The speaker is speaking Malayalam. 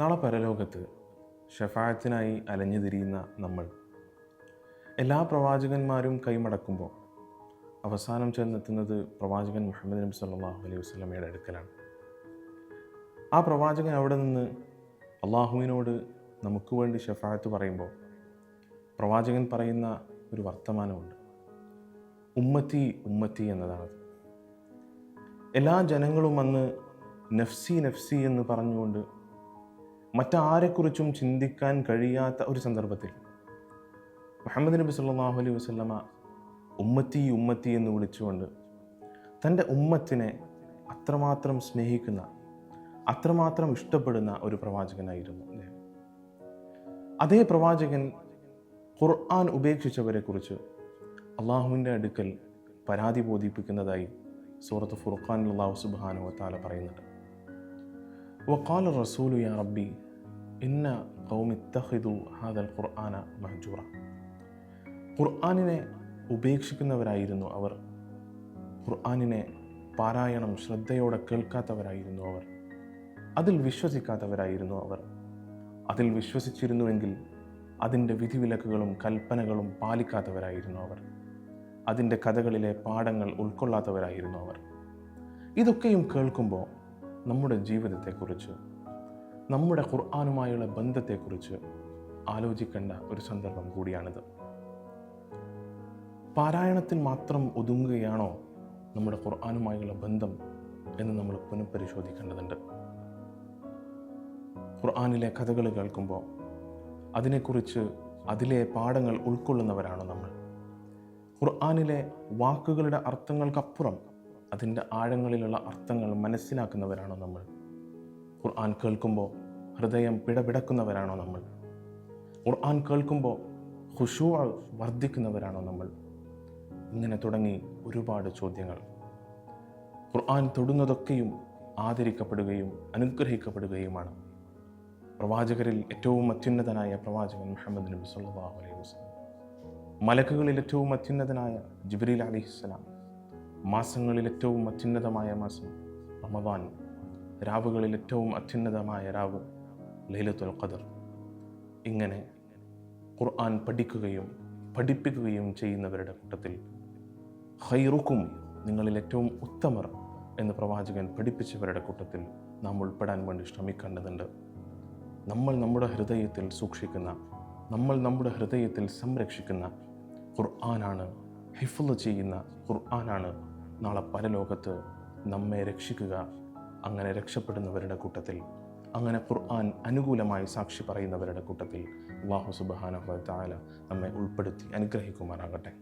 നാളെ പരലോകത്ത് ഷഫായത്തിനായി അലഞ്ഞു തിരിയുന്ന നമ്മൾ. എല്ലാ പ്രവാചകന്മാരും കൈമടക്കുമ്പോൾ അവസാനം ചെന്നെത്തുന്നത് പ്രവാചകൻ മുഹമ്മദ് നബി സല്ലാഹു അലൈഹി വസ്ലമയുടെ അടുക്കലാണ്. ആ പ്രവാചകൻ അവിടെ നിന്ന് അള്ളാഹുവിനോട് നമുക്ക് വേണ്ടി ഷഫായത്ത് പറയുമ്പോൾ പ്രവാചകൻ പറയുന്ന ഒരു വർത്തമാനമുണ്ട്. ഉമ്മത്തി ഉമ്മത്തി എന്നതാണത്. എല്ലാ ജനങ്ങളും അന്ന് നഫ്സി നഫ്സി എന്ന് പറഞ്ഞുകൊണ്ട് മറ്റാരെക്കുറിച്ചും ചിന്തിക്കാൻ കഴിയാത്ത ഒരു സന്ദർഭത്തിൽ മുഹമ്മദ് നബി സല്ലാഹു അലൈഹി വസല്ലമ ഉമ്മത്തി ഉമ്മത്തി എന്ന് വിളിച്ചുകൊണ്ട് തന്റെ ഉമ്മത്തിനെ അത്രമാത്രം സ്നേഹിക്കുന്ന അത്രമാത്രം ഇഷ്ടപ്പെടുന്ന ഒരു പ്രവാചകനായിരുന്നു അദ്ദേഹം. അതേ പ്രവാചകൻ ഖുർആൻ ഉപേക്ഷിച്ചവരെ കുറിച്ച് അള്ളാഹുവിന്റെ അടുക്കൽ പരാതി ബോധിപ്പിക്കുന്നതായി സൂറത്ത് ഫുർഖാൻ അള്ളാഹു സുബാനുവത്താല താല പറയുന്നുണ്ട്. വക്കാല റസൂലു യാ റബ്ബി ഇന്ന കൗമിത്തഹിദു ഹാദൽ ഖുർആന മഹജൂറ ഖുർആാനിനെ ഉപേക്ഷിക്കുന്നവരായിരുന്നു അവർ. ഖുർആാനിനെ പാരായണം ശ്രദ്ധയോടെ കേൾക്കാത്തവരായിരുന്നു അവർ. അതിൽ വിശ്വസിക്കാത്തവരായിരുന്നു അവർ. അതിൽ വിശ്വസിച്ചിരുന്നുവെങ്കിൽ അതിന്റെ വിധിവിലക്കുകളും കൽപ്പനകളും പാലിക്കാത്തവരായിരുന്നു അവർ. അതിന്റെ കഥകളിലെ പാഠങ്ങൾ ഉൾക്കൊള്ളാത്തവരായിരുന്നു അവർ. ഇതൊക്കെയും കേൾക്കുമ്പോൾ നമ്മുടെ ജീവിതത്തെക്കുറിച്ച് നമ്മുടെ ഖുർആാനുമായുള്ള ബന്ധത്തെക്കുറിച്ച് ആലോചിക്കേണ്ട ഒരു സന്ദർഭം കൂടിയാണിത്. പാരായണത്തിൽ മാത്രം ഒതുങ്ങുകയാണോ നമ്മുടെ ഖുർആാനുമായുള്ള ബന്ധം എന്ന് നമ്മൾ പുനഃപരിശോധിക്കേണ്ടതുണ്ട്. ഖുർആാനിലെ കഥകൾ കേൾക്കുമ്പോൾ അതിനെക്കുറിച്ച് അതിലെ പാഠങ്ങൾ ഉൾക്കൊള്ളുന്നവരാണോ നമ്മൾ. ഖുർആാനിലെ വാക്കുകളുടെ അർത്ഥങ്ങൾക്കപ്പുറം അതിന്റെ ആഴങ്ങളിലുള്ള അർത്ഥങ്ങൾ മനസ്സിലാക്കുന്നവരാണോ നമ്മൾ? ഖുർആൻ കേൾക്കുമ്പോൾ ഹൃദയം പിടപിടക്കുന്നവരാണോ നമ്മൾ? ഖുർആൻ കേൾക്കുമ്പോൾ ഹുഷൂ വർദ്ധിക്കുന്നവരാണോ നമ്മൾ? ഇങ്ങനെ തുടങ്ങി ഒരുപാട് ചോദ്യങ്ങൾ. ഖുർആൻ തൊടുന്നതൊക്കെയും ആദരിക്കപ്പെടുകയും അനുഗ്രഹിക്കപ്പെടുകയുമാണ്. പ്രവാചകരിൽ ഏറ്റവും അത്യുന്നതനായ പ്രവാചകൻ മുഹമ്മദ് നബി സല്ലല്ലാഹു അലൈഹി വസല്ലം. മലക്കുകളിൽ ഏറ്റവും അത്യുന്നതനായ ജിബ്രീൽ അലിഹിസ്സലാം. മാസങ്ങളിൽ ഏറ്റവും അത്യുന്നതമായ മാസം റമദാൻ. രാവുകളിൽ ഏറ്റവും അത്യുന്നതമായ രാവ് ലൈലത്തുൽ ഖദർ. ഇങ്ങനെ ഖുർആൻ പഠിക്കുകയും പഠിപ്പിക്കുകയും ചെയ്യുന്നവരുടെ കൂട്ടത്തിൽ ഹൈറുക്കും നിങ്ങളിൽ ഏറ്റവും ഉത്തമർ എന്ന് പ്രവാചകൻ പഠിപ്പിച്ചവരുടെ കൂട്ടത്തിൽ നാം ഉൾപ്പെടാൻ വേണ്ടി ശ്രമിക്കേണ്ടതുണ്ട്. നമ്മൾ നമ്മുടെ ഹൃദയത്തിൽ സൂക്ഷിക്കുന്ന നമ്മൾ നമ്മുടെ ഹൃദയത്തിൽ സംരക്ഷിക്കുന്ന ഖുർആനാണ് ഹിഫുള്ള ചെയ്യുന്ന ഖുർആനാണ് നാളെ പരലോകത്ത് നമ്മെ രക്ഷിക്കുക അങ്ങനെ രക്ഷപ്പെടുന്നവരുടെ കൂട്ടത്തിൽ അങ്ങനെ ഖുർആൻ അനുകൂലമായി സാക്ഷി പറയുന്നവരുടെ കൂട്ടത്തിൽ അള്ളാഹു സുബാനഹു താല നമ്മെ ഉൾപ്പെടുത്തി അനുഗ്രഹിക്കുമാറാകട്ടെ.